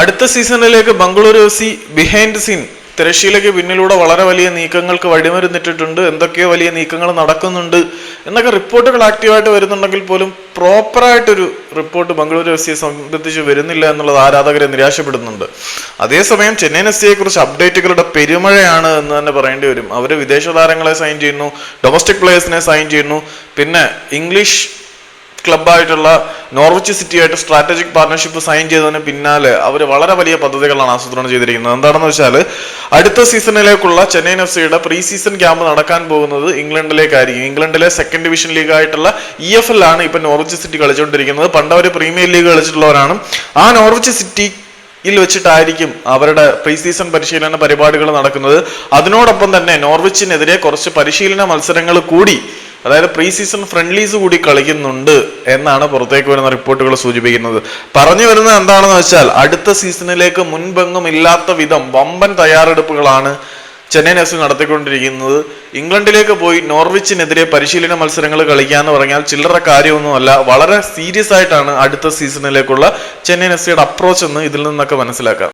അടുത്ത സീസണിലേക്ക് Bengaluru F C behind scene തിരശ്ശീലയ്ക്ക് പിന്നിലൂടെ വളരെ വലിയ നീക്കങ്ങൾക്ക് വഴിമരുന്നിട്ടിട്ടുണ്ട്. എന്തൊക്കെയോ വലിയ നീക്കങ്ങൾ നടക്കുന്നുണ്ട് എന്നൊക്കെ റിപ്പോർട്ടുകൾ ആക്റ്റീവായിട്ട് വരുന്നുണ്ടെങ്കിൽ പോലും പ്രോപ്പറായിട്ടൊരു റിപ്പോർട്ട് ബംഗളൂരു എഫ് സിയെ സംബന്ധിച്ച് വരുന്നില്ല എന്നുള്ളത് ആരാധകരെ നിരാശപ്പെടുന്നുണ്ട്. അതേസമയം ചെന്നൈ എഫ് സിയെ കുറിച്ച് അപ്ഡേറ്റുകളുടെ പെരുമഴയാണ് എന്ന് തന്നെ പറയേണ്ടി വരും. അവർ വിദേശ താരങ്ങളെ സൈൻ ചെയ്യുന്നു ഡൊമസ്റ്റിക് പ്ലേയേഴ്സിനെ സൈൻ ചെയ്യുന്നു. പിന്നെ ഇംഗ്ലീഷ് ക്ലബ്ബായിട്ടുള്ള നോർവിച്ച് സിറ്റിയായിട്ട് സ്ട്രാറ്റജിക് പാർട്ണർഷിപ്പ് സൈൻ ചെയ്തതിന് പിന്നാലെ അവർ വളരെ വലിയ പദ്ധതികളാണ് ആസൂത്രണം ചെയ്തിരിക്കുന്നത്. എന്താണെന്ന് വെച്ചാൽ അടുത്ത സീസണിലേക്കുള്ള ചെന്നൈയിൻ എഫ് സിയുടെ പ്രീ സീസൺ ക്യാമ്പ് നടക്കാൻ പോകുന്നത് ഇംഗ്ലണ്ടിലേക്കായിരിക്കും. ഇംഗ്ലണ്ടിലെ സെക്കൻഡ് ഡിവിഷൻ ലീഗ് ആയിട്ടുള്ള ഇ എഫ് എൽ ആണ് ഇപ്പം നോർവിച്ച് സിറ്റി കളിച്ചുകൊണ്ടിരിക്കുന്നത് പണ്ട് അവർ പ്രീമിയർ ലീഗ് കളിച്ചിട്ടുള്ളവരാണ്. ആ നോർവിച്ച് സിറ്റി ിൽ വെച്ചിട്ടായിരിക്കും അവരുടെ പ്രീ സീസൺ പരിശീലന പരിപാടികൾ നടക്കുന്നത്. അതിനോടൊപ്പം തന്നെ നോർവിച്ചിനെതിരെ കുറച്ച് പരിശീലന മത്സരങ്ങൾ കൂടി അതായത് പ്രീ സീസൺ ഫ്രണ്ട്ലീസ് കൂടി കളിക്കുന്നുണ്ട് എന്നാണ് പുറത്തേക്ക് വരുന്ന റിപ്പോർട്ടുകൾ സൂചിപ്പിക്കുന്നത്. പറഞ്ഞു വരുന്നത് എന്താണെന്ന് വെച്ചാൽ അടുത്ത സീസണിലേക്ക് മുൻപെങ്ങും ഇല്ലാത്ത വിധം വമ്പൻ തയ്യാറെടുപ്പുകളാണ് ചെന്നൈ എഫ് സി നടത്തിക്കൊണ്ടിരിക്കുന്നത്. ഇംഗ്ലണ്ടിലേക്ക് പോയി നോർവിച്ചിനെതിരെ പരിശീലന മത്സരങ്ങൾ കളിക്കാന്ന് പറഞ്ഞാൽ ചില്ലറ കാര്യമൊന്നുമല്ല. വളരെ സീരിയസ് ആയിട്ടാണ് അടുത്ത സീസണിലേക്കുള്ള ചെന്നൈ എഫ് സിയുടെ അപ്രോച്ച് എന്ന് ഇതിൽ നിന്നൊക്കെ മനസ്സിലാക്കാം.